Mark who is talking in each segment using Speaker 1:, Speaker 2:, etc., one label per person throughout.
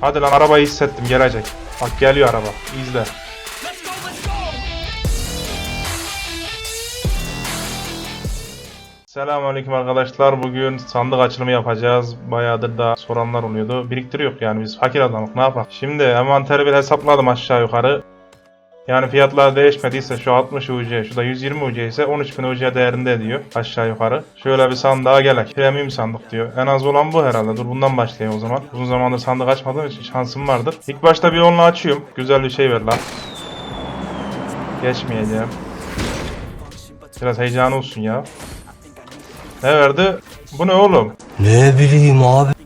Speaker 1: Hadi lan arabayı hissettim gelecek. Bak geliyor araba. İzle. Selamünaleyküm arkadaşlar. Bugün sandık açılımı yapacağız. Bayağıdır da soranlar oluyordu. Biriktiriyor yani biz fakir adamız ne yapalım. Şimdi envanteri bir hesapladım aşağı yukarı. Yani fiyatlar değişmediyse şu 60 UC, şu da 120 UC ise 13.000 UC değerinde ediyor aşağı yukarı. Şöyle bir sandığa gelek. Premium sandık diyor. En az olan bu herhalde. Dur bundan başlayayım o zaman. Uzun zamandır sandık açmadığım için şansım vardır. İlk başta bir onunla açıyorum. Güzel bir şey ver lan. Geçmeyeceğim. Biraz heyecan olsun ya. Ne verdi? Bu ne oğlum?
Speaker 2: Ne bileyim abi.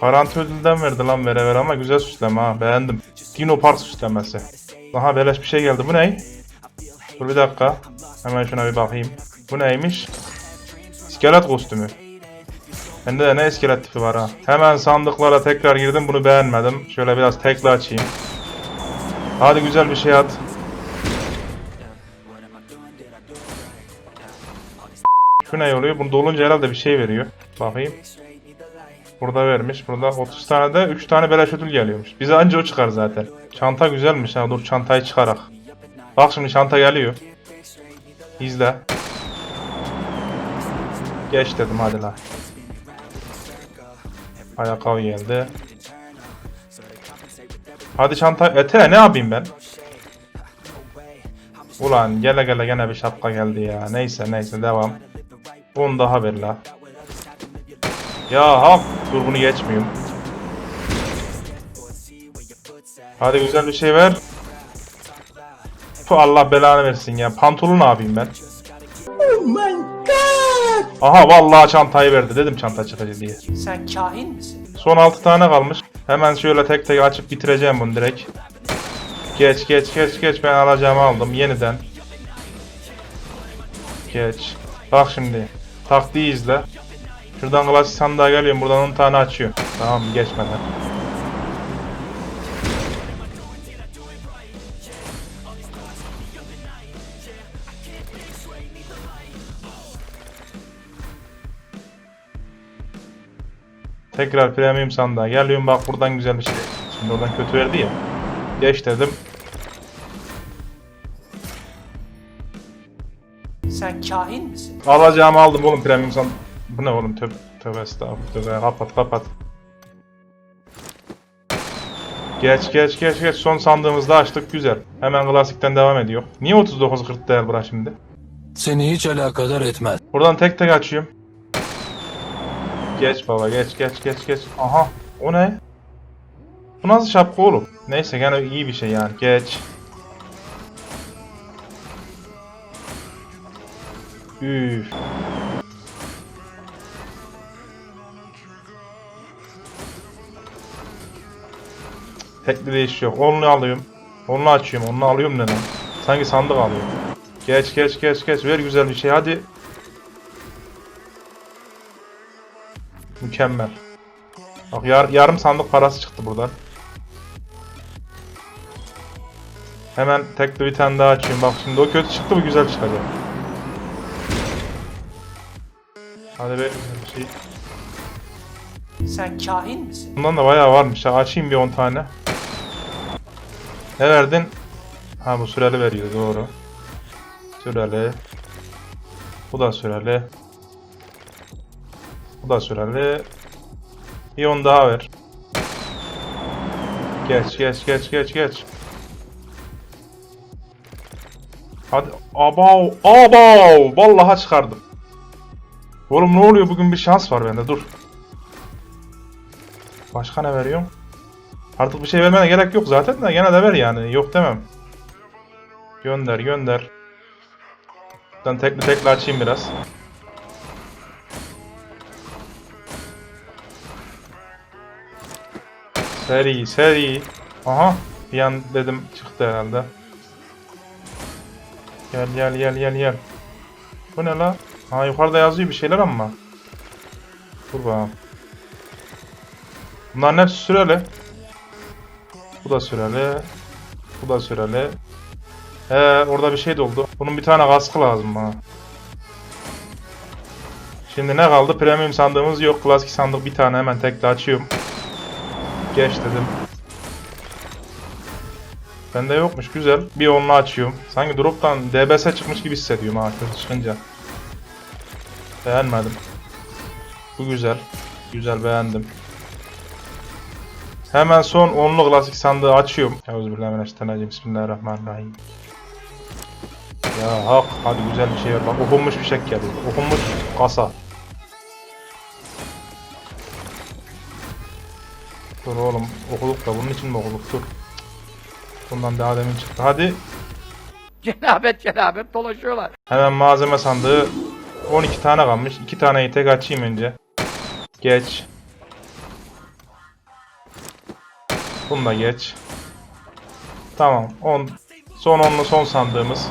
Speaker 1: Garanti ödülden verdi lan vere vere ama güzel süsleme ha beğendim. Dino Park süslemesi. Daha beleş bir şey geldi bu ne? Dur bir dakika. Hemen şuna bir bakayım. Bu neymiş? İskelet kostümü. Bende de ne iskelet tipi var ha. Hemen sandıklara tekrar girdim bunu beğenmedim. Şöyle biraz tekli açayım. Hadi güzel bir şey at. Şu ne oluyor? Bunu dolunca herhalde bir şey veriyor. Bakayım. Burada vermiş. Burada 30 tane de 3 tane beleş ödül geliyormuş. Bize anca o çıkar zaten. Çanta güzelmiş ha. Dur çantayı çıkarak. Bak şimdi çanta geliyor. İzle. Geç dedim hadi la. Ayakkabı geldi. Hadi çanta ete ne yapayım ben? Ulan gele gele gene bir şapka geldi ya. Neyse neyse devam. Bunu daha ver la. Ya hak. Dur bunu geçmiyorum. Hadi güzel bir şey ver. Puh, Allah belanı versin ya. Pantolon ne yapayım ben? Aha vallahi çantayı verdi. Dedim çanta çıkacak diye.
Speaker 3: Sen kahin misin?
Speaker 1: Son 6 tane kalmış. Hemen şöyle tek tek açıp bitireceğim bunu direkt. Geç geç geç geç ben alacağımı aldım yeniden. Geç. Bak şimdi. Taktiği izle. Şuradan klasik sandığa geliyorum. Buradan 10 tane açıyor. Tamam? Geçmeden. Tekrar premium sandığa geliyorum. Bak buradan güzel bir şey. Şimdi oradan kötü verdi ya. Geç dedim.
Speaker 3: Sen kahin misin?
Speaker 1: Alacağımı aldım oğlum premium san... Bu ne oğlum tövbe tövbe estağfurullah kapat kapat. Geç geç geç geç son sandığımızda açtık güzel. Hemen klasikten devam ediyor. Niye 39-40 değer bura şimdi?
Speaker 2: Seni hiç alakadar etmez.
Speaker 1: Buradan tek tek açıyorum. Geç baba geç geç geç geç. Aha o ne? Bu nasıl şapka oğlum? Neyse gene iyi bir şey yani. Geç. Üf. Tekli değiş yok. Onu alıyorum. Onu açıyorum. Onu alıyorum ne lan? Sanki sandık alıyorum. Geç geç geç geç. Ver güzel bir şey hadi. Mükemmel. Bak yar, yarım sandık parası çıktı buradan. Hemen tekli bir tane daha açayım. Bak şimdi o kötü çıktı bu güzel çıkacak. Hadi be şey.
Speaker 3: Sen kahin misin?
Speaker 1: Bundan da bayağı varmış. Açayım bir 10 tane. Ne verdin? Ha bu süreli veriyor doğru. Süreli. Bu da süreli. Bu da süreli. Bir 10 daha ver. Geç geç geç geç geç. Hadi abav abav vallahi çıkardım. Oğlum ne oluyor bugün bir şans var bende dur. Başka ne veriyorum? Artık bir şey vermene gerek yok zaten de gene de ver yani. Yok demem. Gönder gönder. Ben tekli tekli açayım biraz. Seri seri. Aha. Bir an dedim çıktı herhalde. Gel gel gel gel gel. Bu ne la? Ha yukarıda yazıyor bir şeyler ama. Dur bakalım. Bunların hepsi süreli. Bu da süreli. Bu da süreli. Ee, orada bir şey doldu. Bunun bir tane kaskı lazım bana. Şimdi ne kaldı? Premium sandığımız yok. Klasik sandık bir tane hemen tekli açıyorum. Geç dedim. Bende yokmuş güzel. Bir onunla açıyorum. Sanki drop'tan DBS çıkmış gibi hissediyorum kötü çıkınca. Beğenmedim. Bu güzel. Güzel beğendim. Hemen son onlu klasik sandığı açıyorum. Euzubillahimineşşeytanirracim. Bismillahirrahmanirrahim. Ya hak hadi güzel bir şey ver. Bak okunmuş bir şey geldi. Okunmuş kasa. Dur oğlum okuduk da bunun için mi okuduk? Dur. Bundan daha demin çıktı. Hadi
Speaker 4: Cenabet cenabet dolaşıyorlar.
Speaker 1: Hemen malzeme sandığı 12 tane kalmış. 2 taneyi tek açayım önce. Geç. Bunu da geç. Tamam. 10 son 10'lu son sandığımız.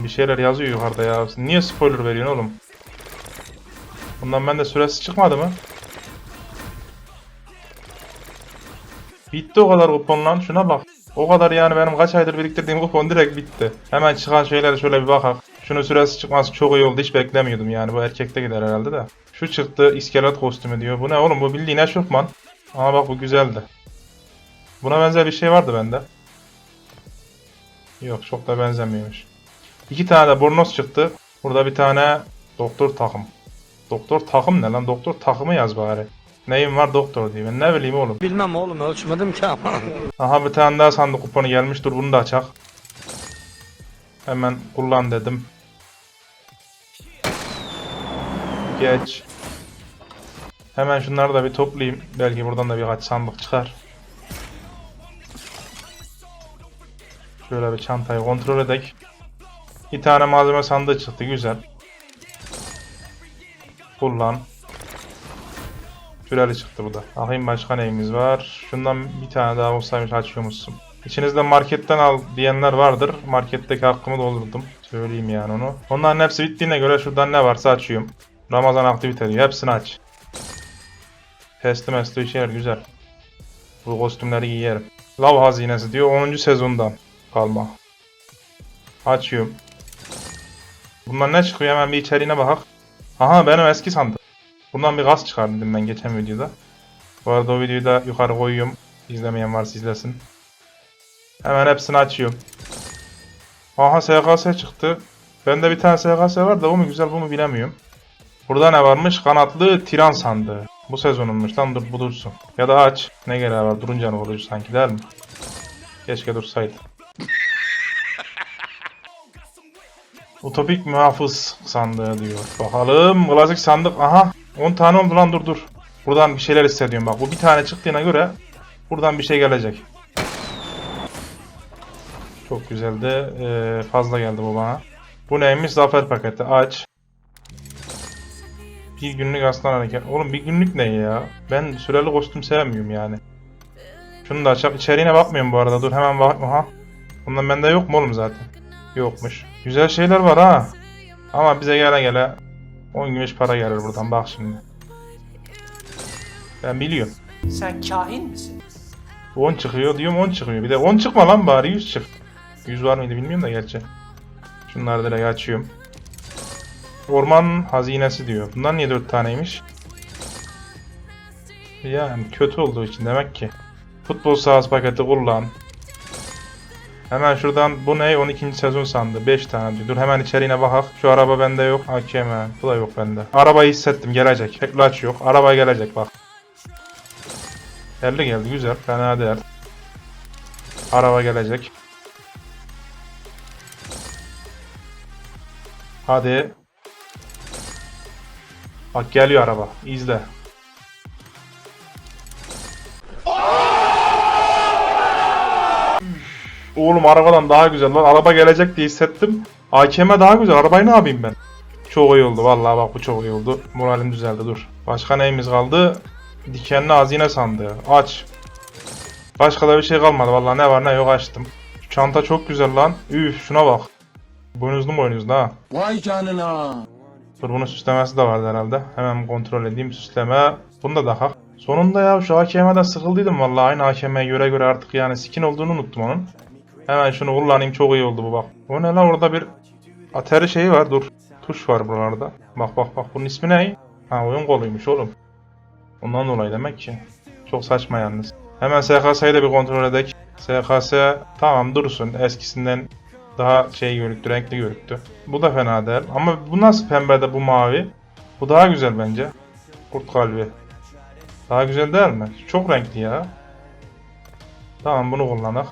Speaker 1: Bir şeyler yazıyor yukarıda ya. Niye spoiler veriyorsun oğlum? Bundan bende süresi çıkmadı mı? Bitti o kadar kupon lan şuna bak. O kadar yani benim kaç aydır biriktirdiğim kupon direkt bitti. Hemen çıkan şeylere şöyle bir bakak. Şunun süresi çıkması çok iyi oldu hiç beklemiyordum yani bu erkekte gider herhalde de. Şu çıktı iskelet kostümü diyor. Bu ne oğlum bu bildiğin eşofman. Ama bak bu güzeldi. Buna benzer bir şey vardı bende. Yok çok da benzemiyormuş. İki tane de bornoz çıktı. Burada bir tane doktor takım. Doktor takım ne lan? Doktor takımı yaz bari. Neyim var doktor diye. Ben ne bileyim oğlum.
Speaker 2: Bilmem oğlum ölçmedim ki ama.
Speaker 1: Aha bir tane daha sandık kuponu gelmiş. Dur bunu da açak. Hemen kullan dedim. Geç. Hemen şunları da bir toplayayım. Belki buradan da birkaç sandık çıkar. Şöyle bir çantayı kontrol edek. Bir tane malzeme sandığı çıktı. Güzel. Kullan. Süreli çıktı bu da. Bakayım başka neyimiz var. Şundan bir tane daha olsaymış açıyormuşsun. İçinizde marketten al diyenler vardır. Marketteki hakkımı doldurdum. Söyleyeyim yani onu. Onların hepsi bittiğine göre şuradan ne varsa açıyorum. Ramazan aktivite diyor. Hepsini aç. Testi mesli şeyler güzel. Bu kostümleri giyerim. Lav hazinesi diyor 10. sezondan kalma. Açıyorum. Bundan ne çıkıyor hemen bir içeriğine bakak. Aha benim eski sandık. Bundan bir gaz çıkardım ben geçen videoda. Bu arada o videoyu da yukarı koyuyorum. İzlemeyen varsa izlesin. Hemen hepsini açıyorum. Aha SKS çıktı. Bende bir tane SKS var da bu mu güzel bu mu bilemiyorum. Burada ne varmış? Kanatlı tiran sandığı. Bu sezonunmuş lan dur bu dursun. Ya da aç. Ne gereği var durunca ne oluyor sanki değil mi? Keşke dursaydı. Utopik muhafız sandığı diyor. Bakalım klasik sandık. Aha 10 tane oldu lan dur dur. Buradan bir şeyler hissediyorum bak. Bu bir tane çıktığına göre buradan bir şey gelecek. Çok güzeldi. Ee, fazla geldi bu bana. Bu neymiş? Zafer paketi. Aç. Bir günlük aslan hareket. Oğlum bir günlük ne ya? Ben süreli kostüm sevmiyorum yani. Şunu da açalım. İçeriğine bakmıyorum bu arada. Dur hemen bak. Aha. Bundan bende yok mu oğlum zaten? Yokmuş. Güzel şeyler var ha. Ama bize gele gele 10 gümüş para gelir buradan bak şimdi. Ben biliyorum.
Speaker 3: Sen kahin misin?
Speaker 1: 10 çıkıyor diyorum 10 çıkıyor. Bir de 10 çıkma lan bari 100 çık. 100 var mıydı bilmiyorum da gerçi. Şunları direkt açıyorum. Orman hazinesi diyor. Bundan niye 4 taneymiş? Yani kötü olduğu için demek ki. Futbol sahası paketi kullan. Hemen şuradan bu ne? 12. sezon sandı. 5 tane diyor. Dur hemen içeriğine bakak. Şu araba bende yok. AKM. Bu da yok bende. Arabayı hissettim gelecek. Teklaç yok. Araba gelecek bak. Geldi geldi güzel. Fena değil. Araba gelecek. Hadi. Bak geliyor araba. İzle. Oğlum arabadan daha güzel lan. Araba gelecek diye hissettim. AKM daha güzel. Arabayı ne yapayım ben? Çok iyi oldu. Vallahi bak bu çok iyi oldu. Moralim düzeldi dur. Başka neyimiz kaldı? Dikenli hazine sandığı. Aç. Başka da bir şey kalmadı. Vallahi ne var ne yok açtım. Çanta çok güzel lan. Üf şuna bak. Boynuzlu mu boynuzlu ha?
Speaker 2: Vay canına.
Speaker 1: Dur bunun süslemesi de vardı herhalde. Hemen kontrol edeyim süsleme. Bunu da daha. Sonunda ya şu AKM'den sıkıldıydım vallahi aynı AKM'ye göre göre artık yani skin olduğunu unuttum onun. Hemen şunu kullanayım çok iyi oldu bu bak. O ne lan orada bir atari şeyi var dur. Tuş var buralarda. Bak bak bak bunun ismi ne? Ha oyun koluymuş oğlum. Ondan dolayı demek ki. Çok saçma yalnız. Hemen SKS'yi de bir kontrol edek. SKS tamam dursun. Eskisinden daha şey görüktü, renkli görüktü. Bu da fena değil. Ama bu nasıl pembede bu mavi? Bu daha güzel bence. Kurt kalbi. Daha güzel değil mi? Çok renkli ya. Tamam bunu kullanalım.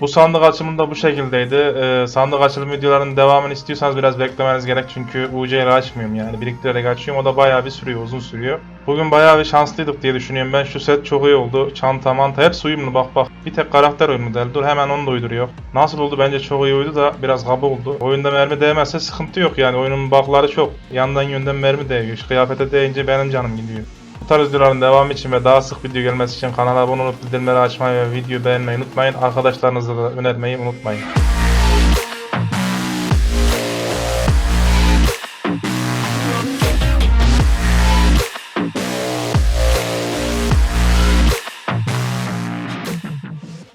Speaker 1: Bu sandık açılımı da bu şekildeydi. Ee, sandık açılım videolarının devamını istiyorsanız biraz beklemeniz gerek çünkü UC ile açmıyorum yani biriktirerek açıyorum o da bayağı bir sürüyor uzun sürüyor. Bugün bayağı bir şanslıydık diye düşünüyorum ben şu set çok iyi oldu. Çanta manta hepsi uyumlu bak bak. Bir tek karakter uyumlu değil dur hemen onu da uyduruyor. Nasıl oldu bence çok iyi uydu da biraz kaba oldu. Oyunda mermi değmezse sıkıntı yok yani oyunun bakları çok. Yandan yönden mermi değiyor. Şu kıyafete değince benim canım gidiyor. Bu tarz videoların devamı için ve daha sık video gelmesi için kanala abone olup bildirimleri açmayı ve videoyu beğenmeyi unutmayın. Arkadaşlarınıza da önermeyi unutmayın.